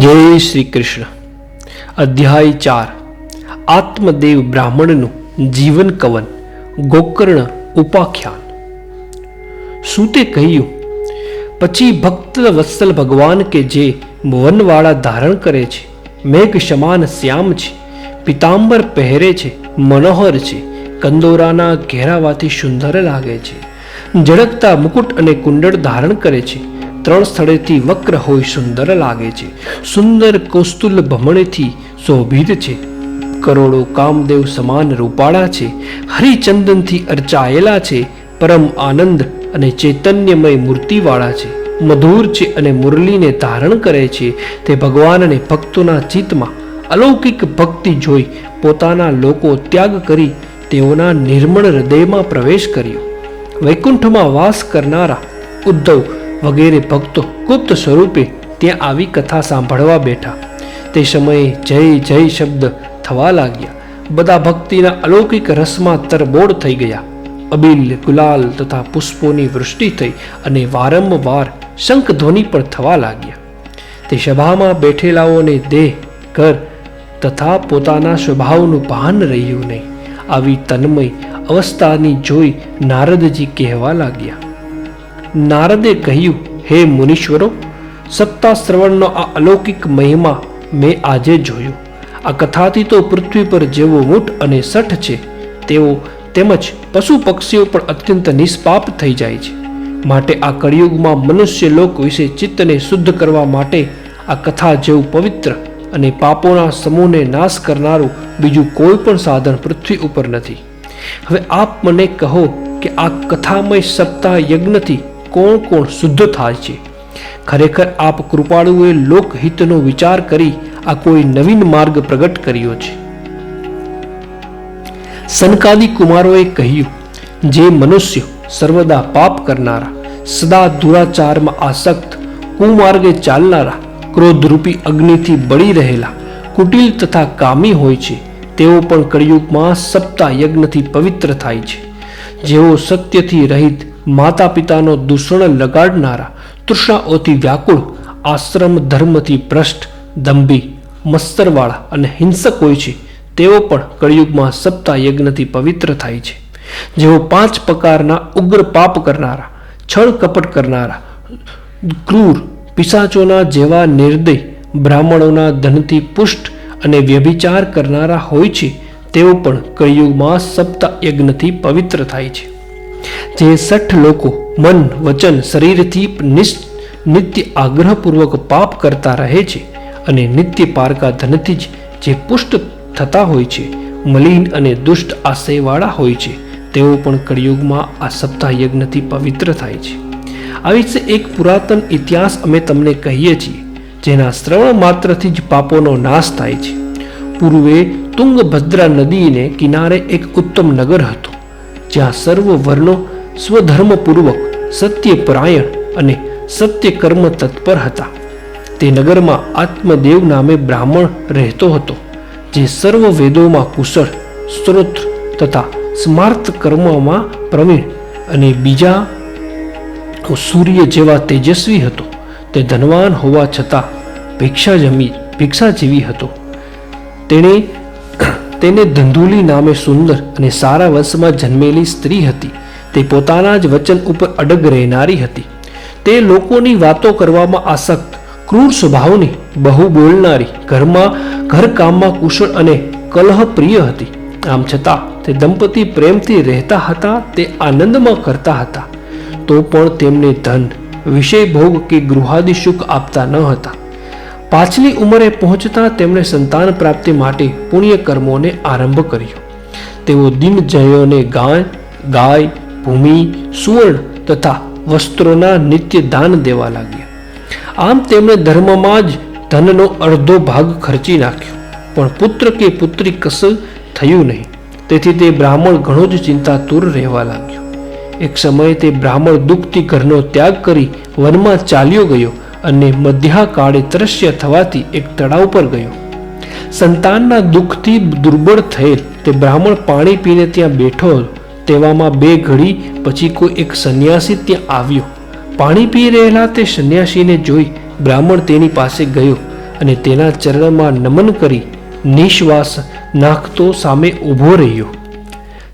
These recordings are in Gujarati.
જય શ્રી કૃષ્ણ. અધ્યાય ચાર. આત્મદેવ બ્રાહ્મણનું જીવન કવન, ગોકર્ણ ઉપાખ્યાન. સૂતે કહ્યું, પછી ભક્ત વત્સલ ભગવાન કે જે વનવાળા ધારણ કરે છે મેઘ સમાન શ્યામ છે, પિતાંબર પહેરે છે, મનોહર છે, કંદોરાના ઘેરાવાથી સુંદર લાગે છે, ઝળકતા મુકુટ અને કુંડળ ધારણ કરે છે ત્રણ સ્થળેથી વક્ર હોય સુંદર લાગે છે. સુંદર કૌસ્તુલ ભમણેથી શોભિત છે. કરોડો કામદેવ સમાન રૂપાળા છે. હરિચંદનથી અર્ચાયેલા છે. પરમ આનંદ અને ચૈતન્યમય મૂર્તિવાળા છે. મધુર છે અને મુરલીને ધારણ કરે છે. તે ભગવાન અને ભક્તોના ચિત્તમાં અલૌકિક ભક્તિ જોઈ પોતાના લોકો ત્યાગ કરી તેઓના નિર્મળ હૃદયમાં પ્રવેશ કર્યો. વૈકુંઠમાં વાસ કરનારા ઉદ્ધવ વગેરે ભક્તો ગુપ્ત સ્વરૂપે ત્યાં આવી કથા સાંભળવા બેઠા. તે સમયે જય જય શબ્દ થવા લાગ્યા. બધા ભક્તિના અલૌકિક રસમાં તરબોળ થઈ ગયા. અબીલ, ગુલાલ તથા પુષ્પોની વૃષ્ટિ થઈ અને વારંવાર શંખ ધ્વનિ પણ થવા લાગ્યા. તે સભામાં બેઠેલાઓને દેહ, ઘર તથા પોતાના સ્વભાવનું ભાન રહ્યું નહીં. આવી તન્મય અવસ્થાની જોઈ નારદજી કહેવા લાગ્યા નારદે કહ્યું, હે મુનીશ્વરો સત્તા શ્રવણનો આ અલૌકિક મહિમા મેં આજે જોયો. આ કથાથી તો પૃથ્વી પર જેવો મૂઠ અને સઠ છે. તેઓ તેમજ પશુ પક્ષીઓ પણ અત્યંત નિષ્પાપ થઈ જાય છે. માટે આ કળિયુગમાં મનુષ્ય લોક વિશે ચિત્તને શુદ્ધ કરવા માટે આ કથા જેવું પવિત્ર અને પાપોના સમૂહને નાશ કરનારું બીજું કોઈ પણ સાધન પૃથ્વી ઉપર નથી. હવે આપ મને કહો કે આ કથામય સપ્તાહ યજ્ઞથી કોણ કોણ શુદ્ધ થાય છે? ખરેખર આપ કૃપાળુએ લોકહિતનો વિચાર કરી આ કોઈ નવીન માર્ગ પ્રગટ કર્યો છે. સનકાદી કુમારોએ કહ્યું, જે મનુષ્ય સર્વદા પાપ કરનારા, સદા દુરાચારમાં આસક્ત, કુમાર્ગે ચાલનારા, ક્રોધરૂપી અગ્નિથી બળી રહેલા, કુટિલ તથા કામી હોય છે, તેઓ પણ કળિયુગમાં સપ્તાહ યજ્ઞથી પવિત્ર થાય છે. જેઓ સત્યથી રહિત માતા પિતાનો દૂષણ લગાડનારા તૃષ્ણાઓથી વ્યાકુળ, આશ્રમ ધર્મથી ભ્રષ્ટ, દંભી, મસ્તરવાળા અને હિંસક હોય છે, તેઓ પણ કળિયુગમાં સપ્તાહ યજ્ઞથી પવિત્ર થાય છે. જેઓ પાંચ પ્રકારના ઉગ્ર પાપ કરનારા, છળ કપટ કરનારા, ક્રૂર, પિશાચોના જેવા નિર્દય, બ્રાહ્મણોના ધનથી પુષ્ટ અને વ્યભિચાર કરનારા હોય છે, તેઓ પણ કળિયુગમાં સપ્તાહ યજ્ઞથી પવિત્ર થાય છે. જે સઠ લોકો મન, વચન, શરીરથી નિત્ય આગ્રહપૂર્વક પાપ કરતા રહે છે અને નિત્ય પારકા ધનથી જ જે પુષ્ટ થતા હોય છે, મલિન અને દુષ્ટ આશયવાળા હોય છે, તેઓ પણ કળિયુગમાં આ સપ્તાહ યજ્ઞથી પવિત્ર થાય છે. આવી રીતે એક પુરાતન ઇતિહાસ અમે તમને કહીએ છીએ, જેના શ્રવણ માત્રથી જ પાપોનો નાશ થાય છે. પૂર્વે તુંગભદ્રા નદીને કિનારે એક ઉત્તમ નગર હતું, જ્યાં સર્વ વર્ણો સ્વધર્મપૂર્વક સત્યપરાયણ અને સત્ય કર્મ તત્પર હતા. તે નગરમાં આત્મદેવ નામે બ્રાહ્મણ રહેતો હતો, જે સર્વ વેદોમાં કુશળ, સ્ત્રોત તથા સ્માર્ત કર્મોમાં પ્રવીણ અને બીજા સૂર્ય જેવા તેજસ્વી હતો. તે ધનવાન હોવા છતાં ભિક્ષા જમી, ભિક્ષા જેવી હતો. તેણે તેને ધંધુલી નામે સુંદર અને સારા વંશમાં જન્મેલી સ્ત્રી હતી. તે પોતાના જ વચન ઉપર અડગ રહેનારી હતી. તે લોકોની વાતો કરવામાં આસક્ત, ક્રૂર સ્વભાવની બહુ બોલનારી, ઘરમાં, ઘરકામમાં કુશળ અને કલહ પ્રિય હતી. આમ છતાં, તે દંપતી પ્રેમથી રહેતા હતા, તે આનંદમાં કરતા હતા. તો પણ તેમને ધન, વિષય ભોગ કે ગૃહાદિ સુખ આપતા ન હતા. પાછલી ઉંમરે પહોંચતા તેમણે સંતાન પ્રાપ્તિ માટે પુણ્ય કર્મોને આરંભ કર્યો. તેઓ દિનજયોને ગાય ગાય ભૂમિ, સુવર્ણ તથા વસ્ત્રોના નિત્ય દાન દેવા લાગ્યા. આમ તેમણે ધર્મમાં જ ધનનો અડધો ભાગ ખર્ચી નાખ્યો. પણ પુત્ર કે પુત્રી કશું થયું નહીં. તેથી તે બ્રાહ્મણ ઘણો જ ચિંતાતુર રહેવા લાગ્યો. એક સમયે તે બ્રાહ્મણ દુઃખથી ઘરનો ત્યાગ કરી વનમાં ચાલ્યો ગયો અને મધ્યા કાળે તરસ્ય થવાથી એક તળાવ પર ગયો. સંતાનના દુઃખથી દુર્બળ થયેલ તે બ્રાહ્મણ પાણી પીને ત્યાં બેઠો હતો તેવામાં બે ઘડી પછી કોઈ એક સંન્યાસી ત્યાં આવ્યો. પાણી પી રહેલા તે સંન્યાસીને જોઈ બ્રાહ્મણ તેની પાસે ગયો અને તેના ચરણમાં નમન કરી નિશ્વાસ નાખતો સામે ઊભો રહ્યો.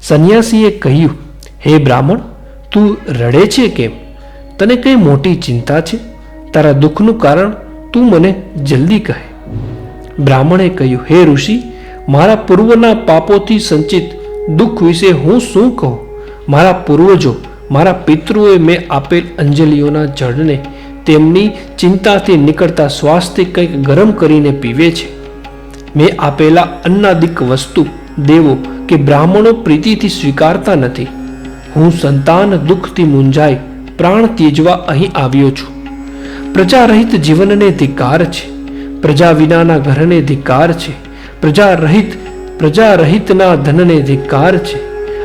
સંન્યાસીએ કહ્યું, હે બ્રાહ્મણ, તું રડે છે કેમ? તને કઈ મોટી ચિંતા છે? તારા દુઃખનું કારણ તું મને જલ્દી કહે. બ્રાહ્મણે કહ્યું, હે ઋષિ, મારા પૂર્વના પાપોથી સંચિત દુઃખ વિશે હું શું કહું? મારા પૂર્વજો, મારા પિતૃએ મેં આપેલ અંજલિઓના જળને તેમની ચિંતાથી નીકળતા શ્વાસથી કંઈક ગરમ કરીને પીવે છે. મેં આપેલા અન્નાદિક વસ્તુ દેવો કે બ્રાહ્મણો પ્રીતિથી સ્વીકારતા નથી. હું સંતાન દુઃખથી મૂંઝાઈ પ્રાણ ત્યજવા અહીં આવ્યો છું. પ્રજારહિત જીવનને ધિકાર છે. પ્રજા વિનાના ઘરને ધિકાર છે. પ્રજા રહિત પ્રજા રહિતના ધનને ધિક્કાર છે.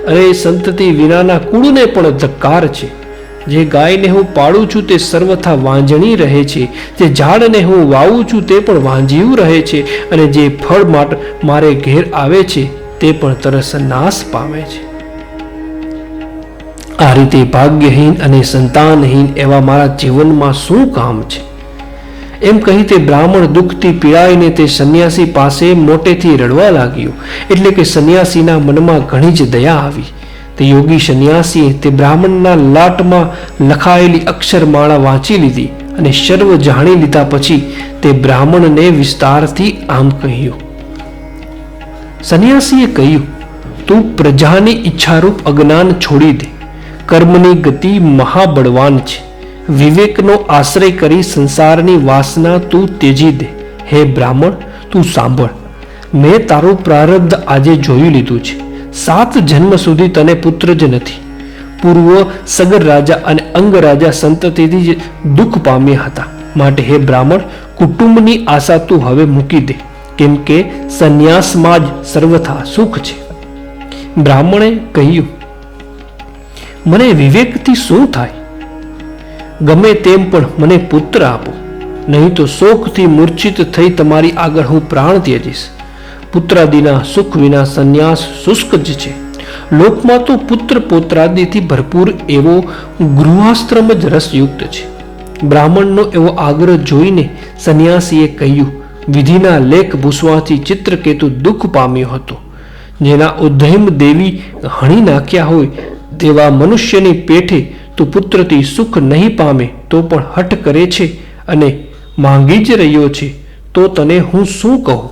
અને સંતતિ વિનાના કુળને પણ ધક્કાર છે. જે ગાયને હું પાળું છું તે સર્વથા વાંજણી રહે છે. જે ઝાડને હું વાવું છું તે પણ વાંજિયું રહે છે. અને જે ફળ માટે મારે ઘેર આવે છે તે પણ તરસ નાશ પામે છે. આ રીતે ભાગ્યહીન અને સંતાનહીન એવા મારા જીવનમાં શું કામ છે? એમ કહી તે બ્રાહ્મણ દુઃખથી પીડાઈને તે સંન્યાસી પાસે મોટેથી રડવા લાગ્યો. એટલે કે સંન્યાસીના મનમાં ઘણી જ દયા આવી. તે યોગી સંન્યાસીએ તે બ્રાહ્મણના લાટમાં લખાયેલી અક્ષરમાળા વાંચી લીધી અને સર્વ જાણી લીધા પછી તે બ્રાહ્મણને વિસ્તારથી આમ કહ્યું. સંન્યાસીએ કહ્યું, તું પ્રજાની ઈચ્છારૂપ અજ્ઞાન છોડી દે. કર્મની ગતિ મહાબળવાન છે. વિવેકનો આશ્રય કરી સંસારની વાસના તું ત્યજી દે. હે બ્રાહ્મણ, તું સાંભળ. મેં તારું પ્રારબ્ધ આજે જોઈ લીધું છે. સાત જન્મ સુધી તને પુત્ર જ નથી. પૂર્વ સગર રાજા અને અંગ રાજા સંતતિથી જ દુઃખ પામ્યા હતા. માટે હે બ્રાહ્મણ, કુટુંબની આશા તું હવે મૂકી દે. કેમ કે સંન્યાસમાં જ સર્વથા સુખ છે. બ્રાહ્મણે કહ્યું, મને વિવેકથી શું થાય? ગમે તેમ પણ મને પુત્ર આપો. નહીં તો શોકથી મૂર્છિત થઈ તમારી આગળ હું પ્રાણ ત્યજીશ. પુત્રાદિના સુખ વિના સંન્યાસ શુષ્ક જ છે. લોકમાં તો પુત્ર પોત્રાદિથી ભરપૂર એવો ગૃહાશ્રમ જ રસયુક્ત છે. બ્રાહ્મણનો એવો આગ્રહ જોઈને સંન્યાસીએ કહ્યું, વિધિના લેખ ભૂસવાથી ચિત્રકેતુ દુઃખ પામ્યો હતો. જેના ઉદ્ધૈમ દેવી હણી નાખ્યા હોય તેવા મનુષ્યની પેઠે તું પુત્રથી સુખ નહીં પામે તો પણ હઠ કરે છે અને માંગી જ રહ્યો છે, તો તને હું શું કહું?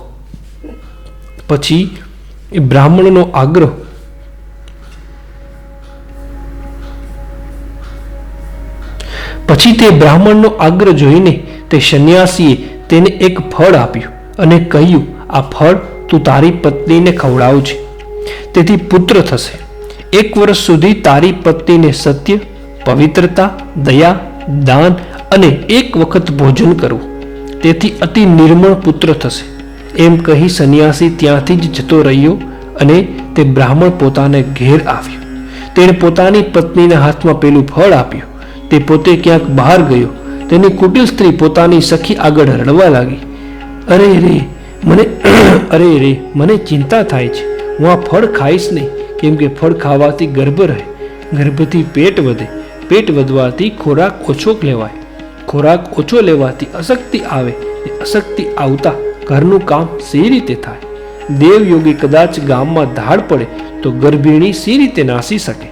પછી બ્રાહ્મણનો આગ્રહ પછી તે બ્રાહ્મણનો આગ્રહ જોઈને તે સંન્યાસીએ તેને એક ફળ આપ્યું અને કહ્યું, આ ફળ તું તારી પત્નીને ખવડાવજે. તેથી પુત્ર થશે. એક વર્ષ સુધી તારી પત્નીને સત્ય પવિત્રતા, દયા, દાન અને એક વખત ભોજન કરવું. તેથી અતિ નિર્મળ પુત્ર થશે. એમ કહી સંન્યાસી ત્યાંથી જ જતો રહ્યો અને તે બ્રાહ્મણ પોતાને ઘેર આવ્યો. તેણે પોતાની પત્નીના હાથમાં પેલું ફળ આપ્યું. તે પોતે ક્યાંક બહાર ગયો. તેની કુટિલ સ્ત્રી પોતાની સખી આગળ રડવા લાગી. અરે રે, મને અરે રે, મને ચિંતા થાય છે. હું આ ફળ ખાઈશ નહીં. કેમ કે ફળ ખાવાથી ગર્ભ રહે. ગર્ભથી પેટ વધે. પેટ વધવાથી ખોરાક ઓછો લેવાય. ખોરાક ઓછો લેવાથી અશક્તિ આવે અશક્તિ આવતા ઘરનું કામ સી રીતે થાય. દેવયોગી કદાચ ગામમાં ધાડ પડે તો ગર્ભિણી સી રીતે નાસી શકે.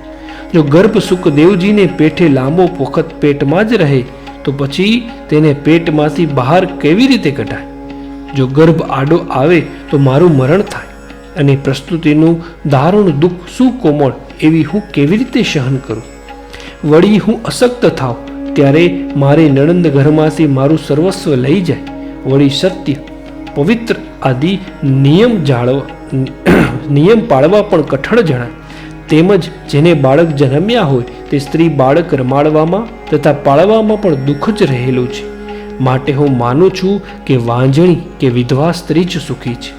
જો ગર્ભ સુખદેવજીને પેઠે લાંબો વખત પેટમાં જ રહે, તો પછી તેને પેટમાંથી બહાર કેવી રીતે કઢાય? જો ગર્ભ આડો આવે તો મારું મરણ થાય અને પ્રસ્તુતિનું દારૂણ દુઃખ શું કોમળ એવી હું કેવી રીતે સહન કરું? વળી હું અશક્ત થાવ, ત્યારે મારી નણંદ ઘરમાંથી મારું સર્વસ્વ લઈ જાય. વળી સત્ય, પવિત્ર આદિ નિયમ જાળવા, નિયમ પાળવા પણ કઠણ જણાય. તેમજ જેને બાળક જન્મ્યા હોય, તે સ્ત્રી બાળક રમાડવામાં તથા પાળવામાં પણ દુઃખ જ રહેલું છે. માટે હું માનું છું કે વાંજણી કે વિધવા સ્ત્રી જ સુખી છે.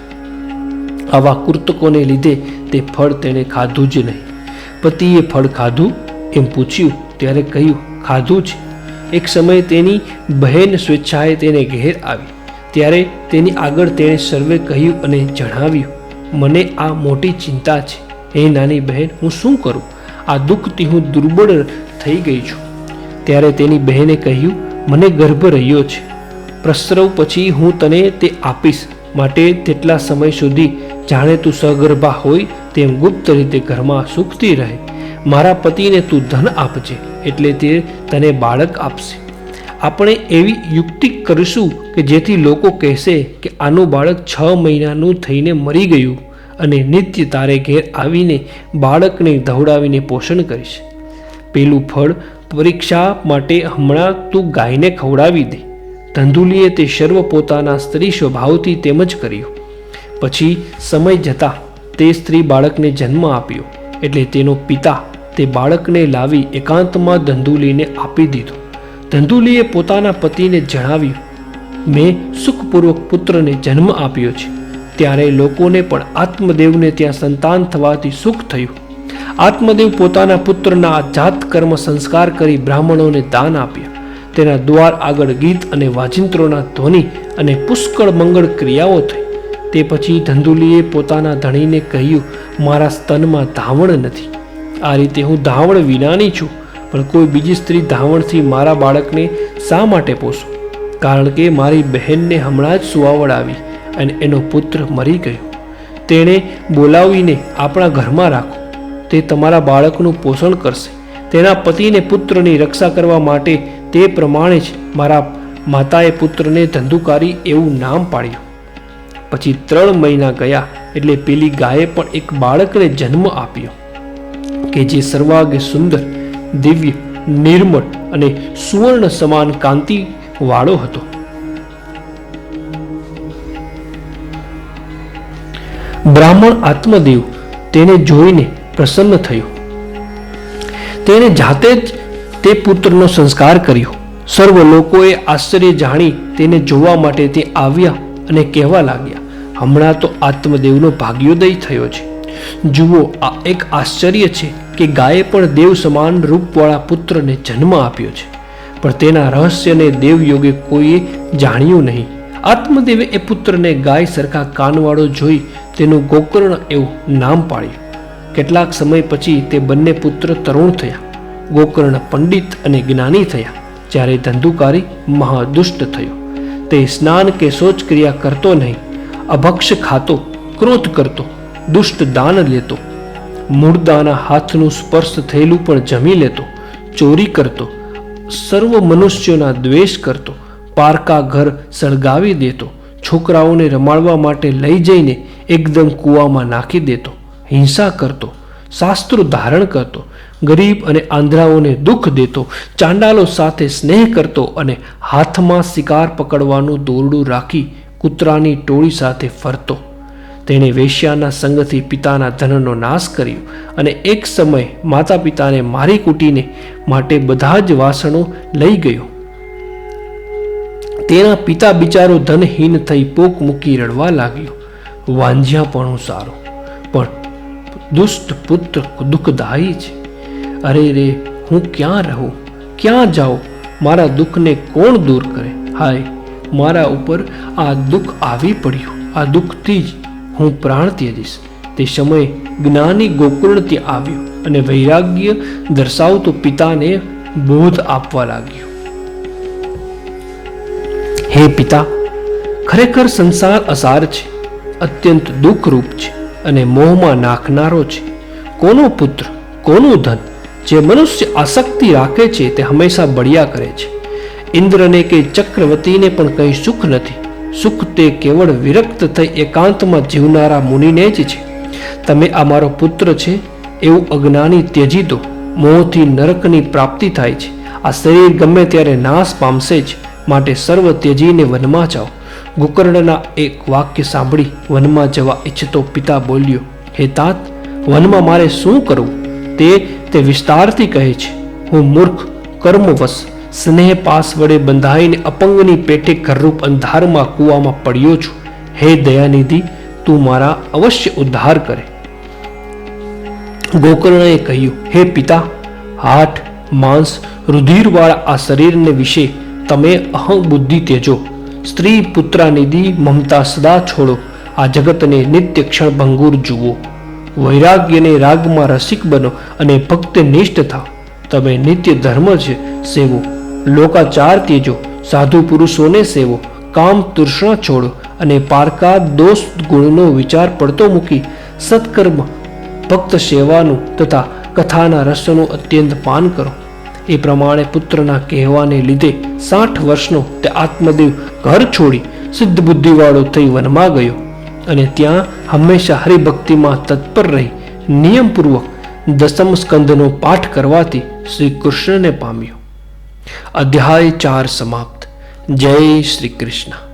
આવા કૃતકોને લીધે તે ફળ તેણે ખાધું જ નહીં. પતિએ ફળ ખાધું એમ પૂછ્યું. ત્યારે કહ્યું, ખાધું છે. એક સમયે તેની બહેન સ્વેચ્છાએ તેને ઘેર આવી. ત્યારે તેની આગળ તેણે સર્વે કહ્યું અને જણાવ્યું, મને આ મોટી ચિંતા છે. હે નાની બહેન, હું શું કરું? આ દુઃખથી હું દુર્બળ થઈ ગઈ છું. ત્યારે તેની બહેને કહ્યું, મને ગર્ભ રહ્યો છે. પ્રસરવ પછી હું તને તે આપીશ. માટે તેટલા સમય સુધી જાણે તું સગર્ભા હોય તેમ ગુપ્ત રીતે ઘરમાં સુખતી રહે. મારા પતિને તું ધન આપજે, એટલે તે તને બાળક આપશે. આપણે એવી યુક્તિ કરીશું કે જેથી લોકો કહેશે કે આનું બાળક છ મહિનાનું થઈને મરી ગયું અને નિત્ય તારે ઘેર આવીને બાળકને ધવડાવીને પોષણ કરીશ. પેલું ફળ પરીક્ષા માટે હમણાં તું ગાયને ખવડાવી દે. ધંધુલીએ તે સર્વ પોતાના સ્ત્રી સ્વભાવથી તેમ જ કર્યું. પછી સમય જતાં તે સ્ત્રી બાળકને જન્મ આપ્યો, એટલે તેનો પિતા તે બાળકને લાવી એકાંતમાં ધંધુલીને આપી દીધું. ધંધુલીએ પોતાના પતિને જણાવ્યું, મેં સુખપૂર્વક પુત્રને જન્મ આપ્યો છે. ત્યારે લોકોને પણ આત્મદેવને ત્યાં સંતાન થવાથી સુખ થયું. આત્મદેવ પોતાના પુત્રના જાત કર્મ સંસ્કાર કરી બ્રાહ્મણોને દાન આપ્યા. તેના દ્વાર આગળ ગીત અને વાજિંત્રોના ધ્વનિ અને પુષ્કળ મંગળ ક્રિયાઓ થઈ. તે પછી ધંધુલીએ પોતાના ધણીને કહ્યું, મારા સ્તનમાં ધાવણ નથી. આ રીતે હું ધાવણ વિનાની છું, પણ કોઈ બીજી સ્ત્રી ધાવણથી મારા બાળકને શા માટે પોસું? કારણ કે મારી બહેનને હમણાં જ સુવાવડ આવી અને એનો પુત્ર મરી ગયો. તેણે બોલાવીને આપણા ઘરમાં રાખો. તે તમારા બાળકનું પોષણ કરશે. તેના પતિને પુત્રની રક્ષા કરવા માટે તે પ્રમાણે જ મારા માતાએ પુત્રને ધંધુકારી એવું નામ પાડ્યું. પછી ત્રણ મહિના ગયા એટલે પેલી ગાયે પણ એક બાળકને જન્મ આપ્યો. કે જે સર્વાગે સુંદર, દિવ્ય, નિર્મળ અને સુવર્ણ સમાન કાંતિ વાળો હતો. બ્રાહ્મણ આત્મદેવ તેને જોઈને પ્રસન્ન થયો. તેને જાતે જ તે પુત્રનો સંસ્કાર કર્યો. સર્વ લોકોએ આશ્ચર્ય જાણી તેને જોવા માટે તે આવ્યા અને કહેવા લાગ્યા, હમણાં તો આત્મદેવનો ભાગ્યોદય થયો છે. જુઓ, આ એક આશ્ચર્ય છે કે ગાયે પણ દેવ સમાન રૂપવાળા પુત્રને જન્મ આપ્યો છે. પણ તેના રહસ્યને દેવયોગે કોઈએ જાણ્યું નહીં. આત્મદેવે એ પુત્રને ગાય સરખા કાનવાળો જોઈ તેનું ગોકર્ણ એવું નામ પાડ્યું. કેટલાક સમય પછી તે બંને પુત્ર તરુણ થયા. ગોકર્ણ પંડિત અને જ્ઞાની થયા, જ્યારે ધંધુકારી મહાદુષ્ટ થયો. તે સ્નાન કે શૌચક્રિયા કરતો નહીં, અભક્ષ ખાતો, ક્રોધ કરતો, દુષ્ટ દાન લેતો મૂળદાના હાથનું સ્પર્શ થયેલું પણ જમી લેતો, ચોરી કરતો, સર્વ મનુષ્યોના દ્વેષ કરતો, પારકા ઘર સળગાવી દેતો, છોકરાઓને રમાડવા માટે લઈ જઈને એકદમ કૂવામાં નાખી દેતો, હિંસા કરતો, શાસ્ત્રો ધારણ કરતો, ગરીબ અને આંધ્રાઓને દુઃખ દેતો, ચાંડાલો સાથે સ્નેહ કરતો અને હાથમાં શિકાર પકડવાનું દોરડું રાખી કૂતરાની ટોળી સાથે ફરતો. તેણે વેશ્યાના સંગથી પિતાના ધનનો નાશ કર્યો અને એક સમય માતા પિતાને મારી કૂટીને માટે બધા જ વાસણો લઈ ગયો. તેના પિતા બિચારો ધનહીન થઈ પોક મૂકી રડવા લાગ્યો. વાંઝ્યાપણું સારું, પણ દુષ્ટ પુત્ર દુઃખદાયી છે. અરે રે, હું ક્યાં રહું? ક્યાં જાઉં? મારા દુઃખને કોણ દૂર કરે? હાય, મારા ઉપર આ દુઃખ આવી પડ્યું. આ દુઃખથી જ હું પ્રાણ ત્યજીશ. તે સમયે જ્ઞાની ગોકુળ ત્યાં આવ્યો અને વૈરાગ્ય દર્શાવતો પિતાને બોધ આપવા લાગ્યો. હે પિતા, ખરેખર સંસાર અસાર છે, અત્યંત દુઃખરૂપ છે અને મોહમાં નાખનારો છે. કોનો પુત્ર, કોનું ધન, જે મનુષ્ય આસક્તિ રાખે છે તે હંમેશા બળિયા કરે છે. ઇન્દ્રને કે ચક્રવર્તીને પણ કંઈ સુખ નથી. સુખ તે કેવળ વિરક્ત થઈ એકાંતમાં જીવનારા મુનિને જ છે. તમે આ મારો પુત્ર છે, એવું અજ્ઞાની ત્યજી દો મોહથી નરકની પ્રાપ્તિ થાય છે. આ શરીર ગમે ત્યારે નાશ પામશે જ, માટે સર્વ ત્યજીને વનમાં જાઓ. ગોકર્ણના એક વાક્ય સાંભળી વનમાં જવા ઈચ્છતો પિતા બોલ્યો, હે તાત, વનમાં મારે શું કરવું? તે તે વિસ્તારથી કહે છે, હું મૂર્ખ, કર્મવશ. સ્નેહ પાસ વડે બંધાઈને અપંગની પેટે ઘરરૂપ અંધારમાં કૂવામાં પડ્યો છું. હે દયાનિધિ, તું મારા અવશ્ય ઉદ્ધાર કરે. ગોકર્ણએ કહ્યું, હે પિતા, હાથ, માંસ, રુધિરવાળા આ શરીરને વિશે તમે અહં બુદ્ધિ તેજો. સ્ત્રી પુત્રાનિધિ મમતા સદા છોડો. આ જગતને નિત્ય ક્ષણ ભંગુર જુઓ. વૈરાગ્યને રાગમાં રસિક બનો અને ભક્ત નિષ્ઠ થાવ. તમે નિત્ય ધર્મ છે સેવો લોકાચાર તેજો, સાધુ પુરુષોને સેવો, કામ તૃષ્ણા છોડો અને પારકા દોષ ગુણનો વિચાર પડતો મૂકી સત્કર્મ, ભક્ત સેવાનું તથા કથાના રસનું અત્યંત પાન કરો. એ પ્રમાણે પુત્રના કહેવાને લીધે સાઠ વર્ષનો તે આત્મદેવ ઘર છોડી સિદ્ધ બુદ્ધિવાળો થઈ વનમાં ગયો અને ત્યાં હંમેશા હરિભક્તિમાં તત્પર રહી નિયમપૂર્વક દસમ સ્કંદનો પાઠ કરવાથી શ્રી કૃષ્ણને પામ્યો. અધ્યાય ચાર સમાપ્ત. જય શ્રી કૃષ્ણ.